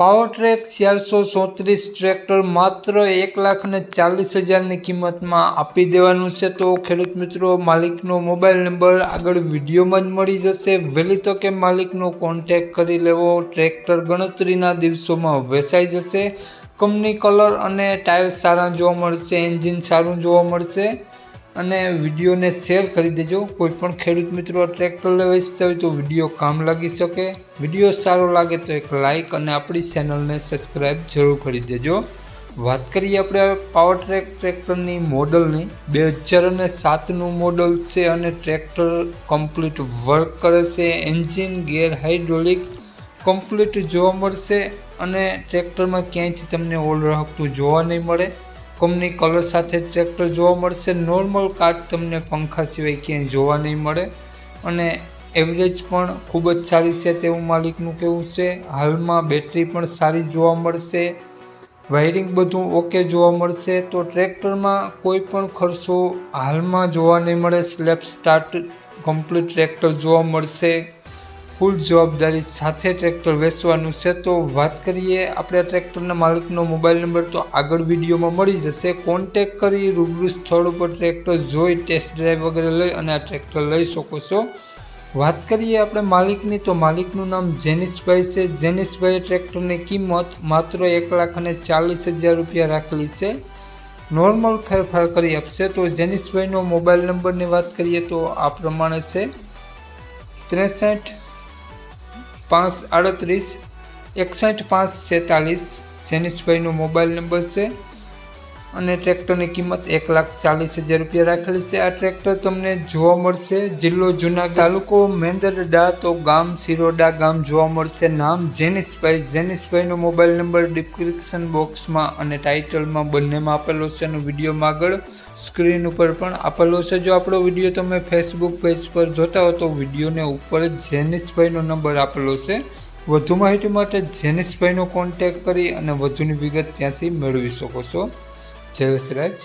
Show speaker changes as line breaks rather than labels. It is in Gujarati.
પાવર ટ્રેક ચારસો ચોત્રીસ ટ્રેક્ટર માત્ર એક લાખ ને ચાલીસ હજારની કિંમતમાં આપી દેવાનું છે. તો ખેડૂત મિત્રો, માલિકનો મોબાઈલ નંબર આગળ વિડીયોમાં જ મળી જશે. વહેલી તકે માલિકનો કોન્ટેક કરી લેવો. ટ્રેક્ટર ગણતરીના દિવસોમાં વેચાઈ જશે. કંપની કલર અને ટાયર સારા જોવા મળશે, એન્જિન સારું જોવા મળશે. અને વિડીયોને શેર કરી દેજો. કોઈ પણ ખેડૂત મિત્રો ટ્રેક્ટર લેવા ઈચ્છતા હોય તો વીડિયો કામ લાગી શકે. વીડિયો સારો લાગે તો એક લાઇક અને આપણી ચેનલને સબસ્ક્રાઈબ જરૂર કરી દેજો. વાત કરીએ આપણે પાવર ટ્રેક ટ્રેક્ટરની મોડલની બે હજાર અને સાતનું મોડલ છે અને ટ્રેક્ટર કમ્પ્લીટ વર્ક કરે છે. એન્જિન ગેર હાઇડ્રોલિક કમ્પ્લીટ જોવા મળશે અને ટ્રેક્ટરમાં ક્યાંયથી તમને ઓલ રહકતું જોવા નહીં મળે. કંપની કલર સાથે ટ્રેક્ટર જોવા મળશે. નોર્મલ કાર્ડ તમને પંખા સિવાય ક્યાંય જોવા નહીં મળે. અને એવરેજ પણ ખૂબ જ સારી છે તેવું માલિકનું કહેવું છે. હાલમાં બેટરી પણ સારી જોવા મળશે. વાયરિંગ બધું ઓકે જોવા મળશે. તો ટ્રેક્ટરમાં કોઈ પણ ખર્ચો હાલમાં જોવા નહીં મળે. સ્લેપ સ્ટાર્ટ કમ્પ્લીટ ટ્રેક્ટર જોવા મળશે. ફૂલ જવાબદારી સાથે ટ્રેક્ટર વેચવાનું છે તો વાત કરીએ આપણે ટ્રેક્ટરના માલિકનો મોબાઈલ નંબર તો આગળ વિડીયોમાં મળી જશે. કોન્ટેક કરી રૂબરૂ સ્થળ ઉપર ટ્રેક્ટર જોઈ ટેસ્ટ ડ્રાઈવ વગેરે લઈ અને આ ટ્રેક્ટર લઈ શકો છો. વાત કરીએ આપણે માલિકની તો માલિકનું નામ જેનિશભાઈ છે. જેનિશભાઈ ટ્રેક્ટરની કિંમત માત્ર એક લાખ અને ચાલીસ હજાર રૂપિયા રાખેલી છે. નોર્મલ ફેરફાર કરી આપશે તો જેનિશભાઈનો મોબાઈલ નંબરની વાત કરીએ તો આ પ્રમાણે છે. ત્રેસઠ પાંચ આડત્રીસ એકસઠ પાંચ છેતાલીસ. જેનિશભાઈનો મોબાઈલ નંબર છે અને ટ્રેક્ટરની કિંમત એક લાખ ચાલીસ હજાર રૂપિયા રાખેલી છે. આ ટ્રેક્ટર તમને જોવા મળશે. જિલ્લો જુનાગઢ તાલુકો મેંદરડા, તો ગામ સિરોડા ગામ જોવા મળશે. નામ જેનિસભાઈ જેનિસભાઈનો મોબાઈલ નંબર ડિસ્ક્રિપ્શન બોક્સમાં અને ટાઇટલમાં બંનેમાં આપેલો છે અને વિડીયોમાં આગળ સ્ક્રીન ઉપર પણ આપેલો છે. જો આપણો વીડિયો તમે ફેસબુક પેજ પર જોતા હો, તો વિડીયોને ઉપર જેનિસભાઈનો નંબર આપેલો છે. વધુ માહિતી માટે જેનિસભાઈનો કોન્ટેક કરી અને વધુની વિગત ત્યાંથી મેળવી શકો છો. జై విశ్వరాజ్